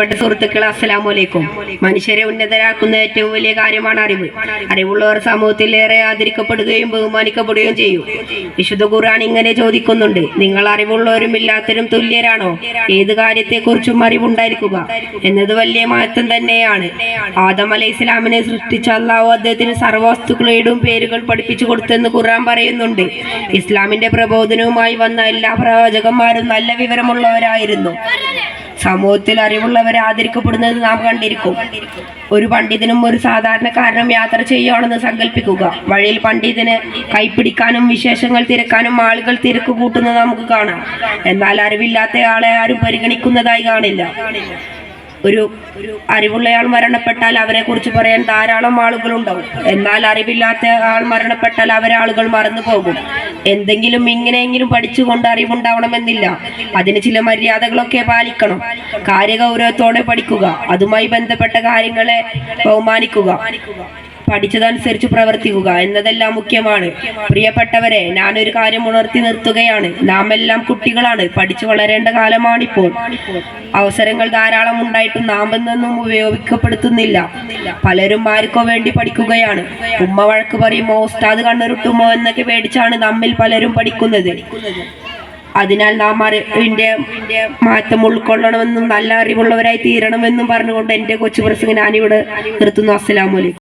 പ്രിയപ്പെട്ട സുഹൃത്തുക്കളെ അസ്സലാമു അലൈക്കും. മനുഷ്യരെ ഉന്നതരാക്കുന്ന ഏറ്റവും വലിയ കാര്യമാണ് അറിവ്. അറിവുള്ളവർ സമൂഹത്തിൽ ഏറെ ആദരിക്കപ്പെടുകയും ബഹുമാനിക്കപ്പെടുകയും ചെയ്യും. വിശുദ്ധ ഖുർആൻ ഇങ്ങനെ ചോദിക്കുന്നുണ്ട്. നിങ്ങൾ അറിവുള്ളവരും ഇല്ലാത്തവരും തുല്യരാണോ? ഏത് കാര്യത്തെക്കുറിച്ചും അറിവുണ്ടായിരിക്കുക. എന്നത് വലിയ മഹത്വം തന്നെയാണ്. ആദം അലൈഹി ഇസ്ലാമിനെ സൃഷ്ടിച്ച അള്ളാഹു അദ്ദേഹത്തിന് സർവവസ്തുക്കളുടെയും പേരുകൾ പഠിപ്പിച്ചു കൊടുത്തെന്ന് ഖുർആൻ പറയുന്നുണ്ട്. ഇസ്ലാമിന്റെ പ്രബോധനവുമായി വന്ന എല്ലാ പ്രവാചകന്മാരും നല്ല വിവരമുള്ളവരായിരുന്നു. സമൂഹത്തിൽ അറിവുള്ളവരെ ആദരിക്കപ്പെടുന്നത് നാം കണ്ടിരിക്കും. ഒരു പണ്ഡിതനും ഒരു സാധാരണക്കാരനും യാത്ര ചെയ്യുകയാണെന്ന് സങ്കല്പിക്കുക. വഴിയിൽ പണ്ഡിതന് കൈപ്പിടിക്കാനും വിശേഷങ്ങൾ തിരക്കാനും ആളുകൾ തിരക്ക് കൂട്ടുന്നത് നമുക്ക് കാണാം. എന്നാൽ അറിവില്ലാത്ത ആളെ ആരും പരിഗണിക്കുന്നതായി കാണില്ല. ഒരു അറിവുള്ളയാൾ മരണപ്പെട്ടാൽ അവരെ കുറിച്ച് പറയാൻ ധാരാളം ആളുകളുണ്ടാവും. എന്നാൽ അറിവില്ലാത്ത ആൾ മരണപ്പെട്ടാൽ അവരെ ആളുകൾ മറന്നു പോകും. എന്തെങ്കിലും ഇങ്ങനെയെങ്കിലും പഠിച്ചുകൊണ്ട് അറിവുണ്ടാവണമെന്നില്ല. അതിന് ചില മര്യാദകളൊക്കെ പാലിക്കണം. കാര്യഗൗരവത്തോടെ പഠിക്കുക. അതുമായി ബന്ധപ്പെട്ട കാര്യങ്ങളെ ബഹുമാനിക്കുക. പഠിച്ചതനുസരിച്ച് പ്രവർത്തിക്കുക എന്നതെല്ലാം മുഖ്യമാണ്. പ്രിയപ്പെട്ടവരെ ഞാനൊരു കാര്യം ഉണർത്തി നിർത്തുകയാണ്. നാം എല്ലാം കുട്ടികളാണ്. പഠിച്ചു വളരേണ്ട കാലമാണിപ്പോൾ. അവസരങ്ങൾ ധാരാളം ഉണ്ടായിട്ടും നാം എന്നൊന്നും ഉപയോഗിക്കപ്പെടുത്തുന്നില്ല. പലരും ആർക്കോ വേണ്ടി പഠിക്കുകയാണ്. ഉമ്മ വഴക്ക് പറയുമോ ഉസ്താദ് കണ്ണുരുട്ടുമോ? എന്നൊക്കെ പേടിച്ചാണ് നമ്മിൽ പലരും പഠിക്കുന്നത്. അതിനാൽ നാം അറിവിന്റെ മാറ്റം ഉൾക്കൊള്ളണമെന്നും നല്ല അറിവുള്ളവരായി തീരണമെന്നും പറഞ്ഞുകൊണ്ട് എന്റെ കൊച്ചു പ്രസംഗം ഞാനിവിടെ നിർത്തുന്നു. അസ്സലാമലൈക്കും